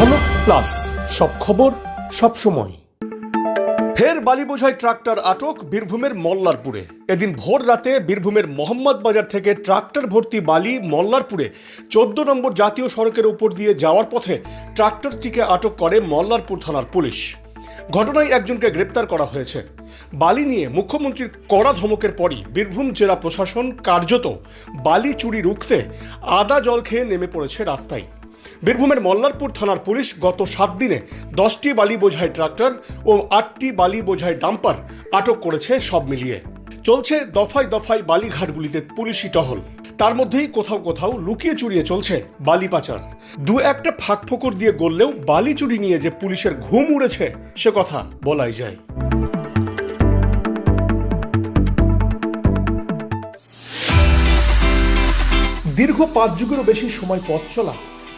ঝলক প্লাস সব খবর, সব সময়। ফের বালি বোঝাই ট্রাক্টর আটক বীরভূমের মল্লারপুরে। এদিন ভোর রাতে বীরভূমের মোহাম্মদ বাজার থেকে ট্রাক্টর ভর্তি বালি মল্লারপুরে চোদ্দ নম্বর জাতীয় সড়কের উপর দিয়ে যাওয়ার পথে ট্রাক্টরটিকে আটক করে মল্লারপুর থানার পুলিশ। ঘটনায় একজনকে গ্রেপ্তার করা হয়েছে। বালি নিয়ে মুখ্যমন্ত্রীর কড়া ধমকের পরই বীরভূম জেলা প্রশাসন কার্যত বালি চুরি রুখতে আদা জল খেয়ে নেমে পড়েছে রাস্তায়। বীরভূমের মল্লারপুর থানার পুলিশ গত সাত দিনে দশটি বালি বোঝাই ট্রাক্টর ও আটটি বালি বোঝাই ডাম্পার আটক করেছে সব মিলিয়ে। চলছে দফায় দফায় বালিঘাটগুলিতে পুলিশি টহল। তার মধ্যেই কোথাও কোথাও লুকিয়ে চুরিয়ে চলছে বালি পাচার। দু একটা ফাঁক ফোকর দিয়ে গড়লেও বালি চুরি নিয়ে যে পুলিশের ঘুম উড়েছে, সে কথা বলাই যায়। দীর্ঘ পাঁচ যুগেরও বেশি সময় পথ চলা